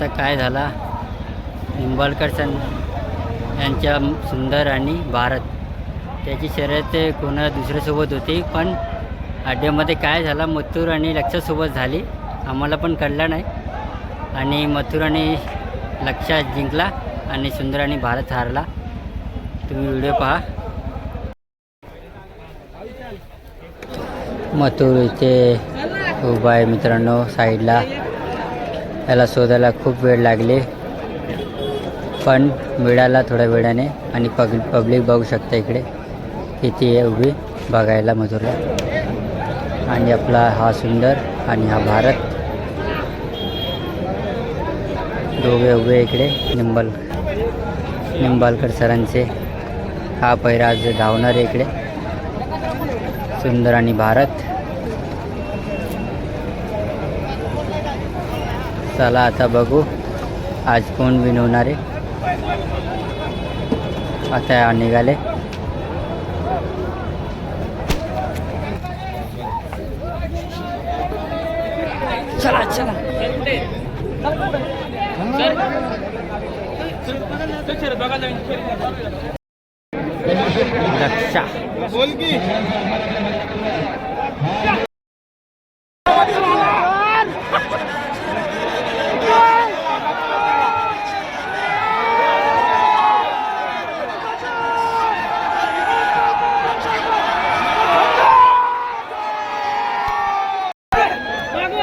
आता काय झाला? निंबाळकर सं यांच्या सुंदर आणि भारत. त्याची शर्यत कोणा दुसऱ्यासोबत होती? पण अड्ड्यामध्ये काय झाला? मथुर आणि लक्षासोबत झाली. आम्हाला पण कळलं नाही. आणि मथुर आणि लक्षात जिंकला आणि सुंदर आणि भारत हारला. तुम्ही व्हिडिओ पहा. मथुर इथे उभा आहे मित्रांनो साईडला. याला शोधायला खूप वेळ लागले. पण मिळाला थोड्या वेळाने आणि पग पब्लिक बघू शकता इकडे. किती आहे उभी? बघायला मथुरला आणि आपला हा सुंदर आणि हा भारत. दोघे उभे इकडे निंबल निंबालकर सरांचे. हा पैराज धावणार इकडे. सुंदर आणि भारत. चला आता बघू. आज कोण विनवणार आहे? आता निघाले. चला चला.